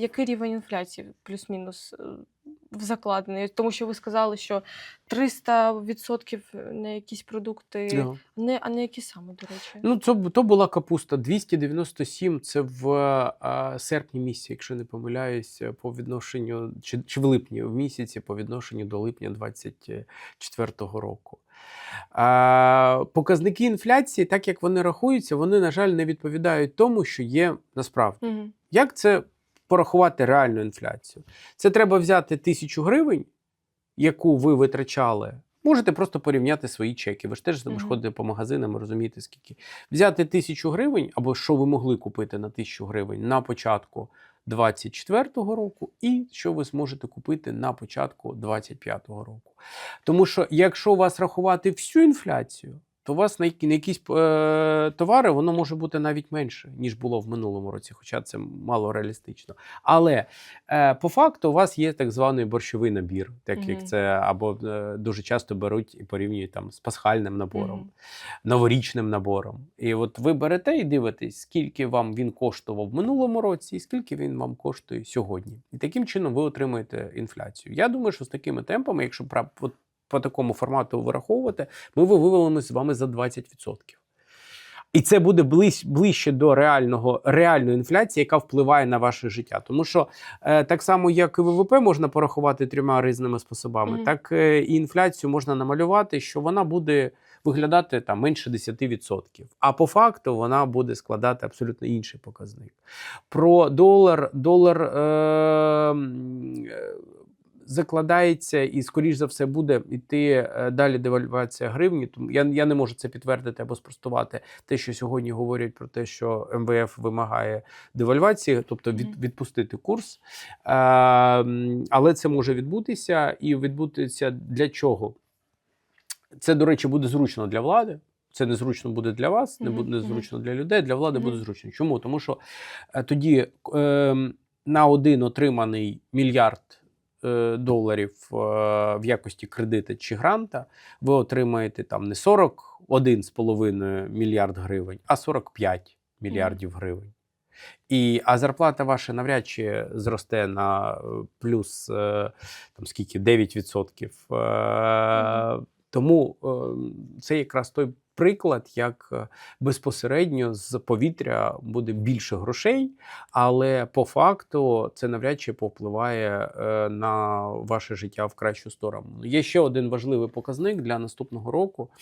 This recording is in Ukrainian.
який рівень інфляції плюс-мінус е, в закладений? Тому що ви сказали, що 300% на якісь продукти, Да. не, а не які саме, до речі. Ну, це, то була капуста 297, це в е, серпні місяці, якщо не помиляюсь, по відношенню, чи, чи в липні в місяці по відношенню до липня 24 року. Е, показники інфляції, так як вони рахуються, вони, на жаль, не відповідають тому, що є насправді. Угу. Як це порахувати реальну інфляцію? Це треба взяти тисячу гривень, яку ви витрачали. Можете просто порівняти свої чеки. Ви ж теж mm Мгм. ходите по магазинам, розумієте, скільки. Взяти тисячу гривень, або що ви могли купити на тисячу гривень на початку 24-го року, і що ви зможете купити на початку 25-го року. Тому що якщо у вас рахувати всю інфляцію, то у вас на, якісь е, товари воно може бути навіть менше, ніж було в минулому році, хоча це мало реалістично. Але е, по факту у вас є так званий борщовий набір, так як це або е, дуже часто беруть і порівнюють там з пасхальним набором, Мгм. новорічним набором. І от ви берете і дивитесь, скільки вам він коштував в минулому році, і скільки він вам коштує сьогодні. І таким чином ви отримаєте інфляцію. Я думаю, що з такими темпами, якщо от по такому формату вираховувати, ми вивелимося з вами за 20%. І це буде ближ, ближче до реального реальної інфляції, яка впливає на ваше життя. Тому що е, так само, як і ВВП можна порахувати трьома різними способами, Мгм. так е, і інфляцію можна намалювати, що вона буде виглядати там менше 10%. А по факту вона буде складати абсолютно інший показник. Про долар, долар е, е, закладається і, скоріш за все, буде йти е, далі девальвація гривні. Тому я, я не можу це підтвердити або спростувати те, що сьогодні говорять про те, що МВФ вимагає девальвації, тобто від, відпустити курс. Е, але це може відбутися і відбутися для чого? Це, до речі, буде зручно для влади. Це незручно буде для вас, не буде мгм. зручно для людей. Для влади буде зручно. Чому? Тому що е, тоді е, на один отриманий мільярд доларів е, в якості кредита чи гранта, ви отримаєте там не 41,5 мільярд гривень, а 45 мільярдів гривень. І, а зарплата ваша навряд чи зросте на е, плюс е, там скільки 9%. Тому е, це якраз той приклад, як е, безпосередньо з повітря буде більше грошей, але по факту це навряд чи повпливає е, на ваше життя в кращу сторону. Є ще один важливий показник для наступного року.